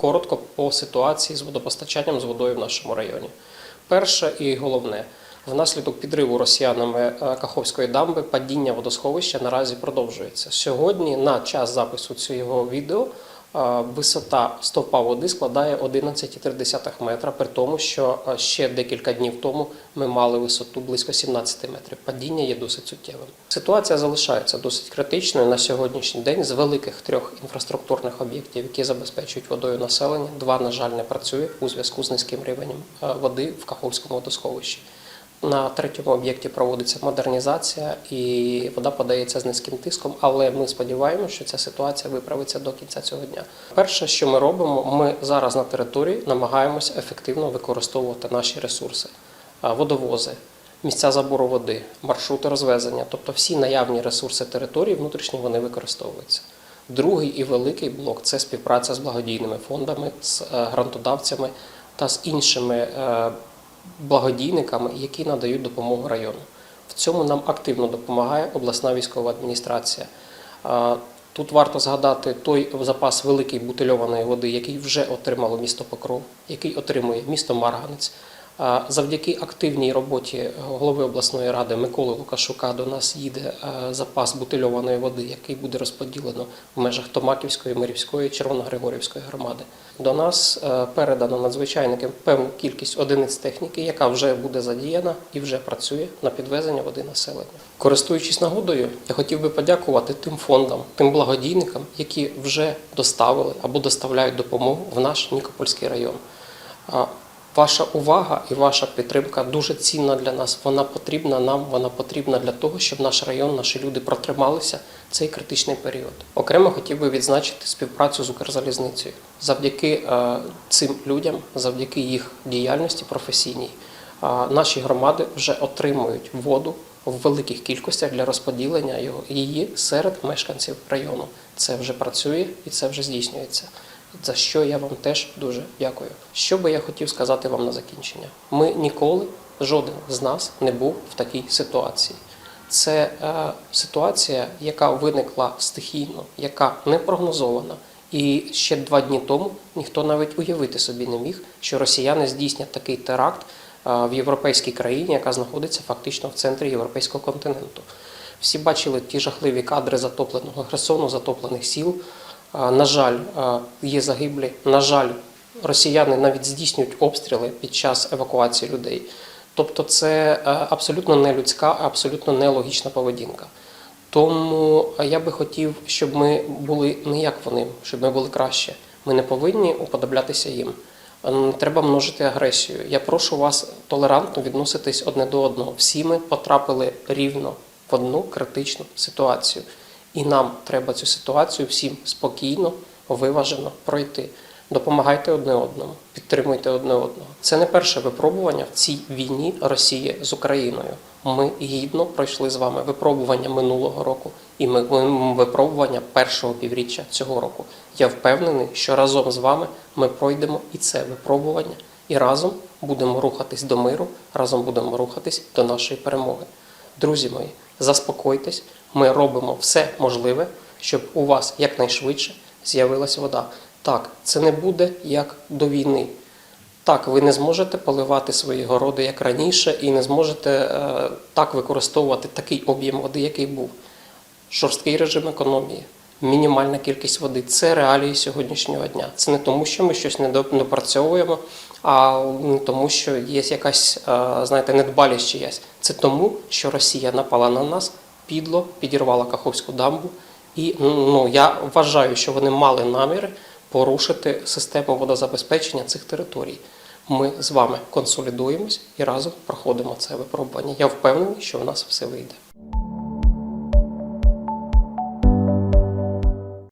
Коротко по ситуації з водопостачанням з водою в нашому районі. Перше і головне, внаслідок підриву росіянами е, Каховської дамби падіння водосховища наразі продовжується. Сьогодні, на час запису цього відео, висота стовпа води складає 11,3 метра, при тому, що е, ще декілька днів тому ми мали висоту близько 17 метрів. Падіння є досить суттєвим. Ситуація залишається досить критичною на сьогоднішній день. З великих трьох інфраструктурних об'єктів, які забезпечують водою населення, два, на жаль, не працює у зв'язку з низьким рівнем е, води в Каховському водосховищі. На третьому об'єкті проводиться модернізація і вода подається з низьким тиском, але ми сподіваємося, що ця ситуація виправиться до кінця цього дня. Перше, що ми робимо, ми зараз на території намагаємося ефективно використовувати наші ресурси, водовози, місця забору води, маршрути розвезення, тобто всі наявні ресурси території внутрішні вони використовуються. Другий і великий блок це співпраця з благодійними фондами, з е, грантодавцями та з іншими е, благодійниками, які надають допомогу району. В цьому нам активно допомагає обласна військова адміністрація. Тут варто згадати той запас великої бутильованої води, який вже отримало місто Покров, який отримує місто Марганець. Завдяки активній роботі голови обласної ради Миколи Лукашука до нас їде е, запас бутильованої води, який буде розподілено в межах Томаківської, Мирівської, Червоногригорівської громади. До нас е, передано надзвичайникам певну кількість одиниць техніки, яка вже буде задіяна і вже працює на підвезення води населення. Користуючись нагодою, я хотів би подякувати тим фондам, тим благодійникам, які вже доставили або доставляють допомогу в наш Нікопольський район. Ваша увага і ваша підтримка дуже цінна для нас. Вона потрібна нам, вона потрібна для того, щоб наш район, наші люди протрималися цей критичний період. Окремо хотів би відзначити співпрацю з Укрзалізницею. Завдяки е, цим людям, завдяки їх діяльності професійній, е, наші громади вже отримують воду в великих кількостях для розподілення його- її серед мешканців району. Це вже працює і це вже здійснюється за що я вам теж дуже дякую. Що би я хотів сказати вам на закінчення? Ми ніколи, жоден з нас не був в такій ситуації. Це е, ситуація, яка виникла стихійно, яка не прогнозована. І ще два дні тому ніхто навіть уявити собі не міг, що росіяни здійснять такий теракт е, в європейській країні, яка знаходиться фактично в центрі європейського континенту. Всі бачили ті жахливі кадри затопленого Херсону, затоплених сіл. На жаль, є загиблі. На жаль, росіяни навіть здійснюють обстріли під час евакуації людей. Тобто, це е, абсолютно не людська, абсолютно нелогічна поведінка. Тому е, я би хотів, щоб ми були не як вони, щоб ми були краще. Ми не повинні уподоблятися їм. Не треба множити агресію. Я прошу вас толерантно відноситись одне до одного. Всі ми потрапили рівно в одну критичну ситуацію. І нам треба цю ситуацію всім спокійно, виважено пройти. Допомагайте одне одному, підтримуйте одне одного. Це не перше випробування в цій війні Росії з Україною. Ми гідно пройшли з вами випробування минулого року і ми випробування першого півріччя цього року. Я впевнений, що разом з вами ми пройдемо і це випробування, і разом будемо рухатись до миру, разом будемо рухатись до нашої перемоги. Друзі мої, заспокойтесь, ми робимо все можливе, щоб у вас якнайшвидше з'явилася вода. Так, це не буде як до війни. Так, ви не зможете поливати свої городи як раніше, і не зможете е, так використовувати такий об'єм води, який був. Жорсткий режим економії, мінімальна кількість води це реалії сьогоднішнього дня. Це не тому, що ми щось не допрацьовуємо, а не тому, що є якась, е, знаєте, недбалість чиясь. Це тому, що Росія напала на нас, підло підірвала Каховську дамбу. І ну, я вважаю, що вони мали наміри порушити систему водозабезпечення цих територій. Ми з вами консолідуємось і разом проходимо це випробування. Я впевнений, що в нас все вийде.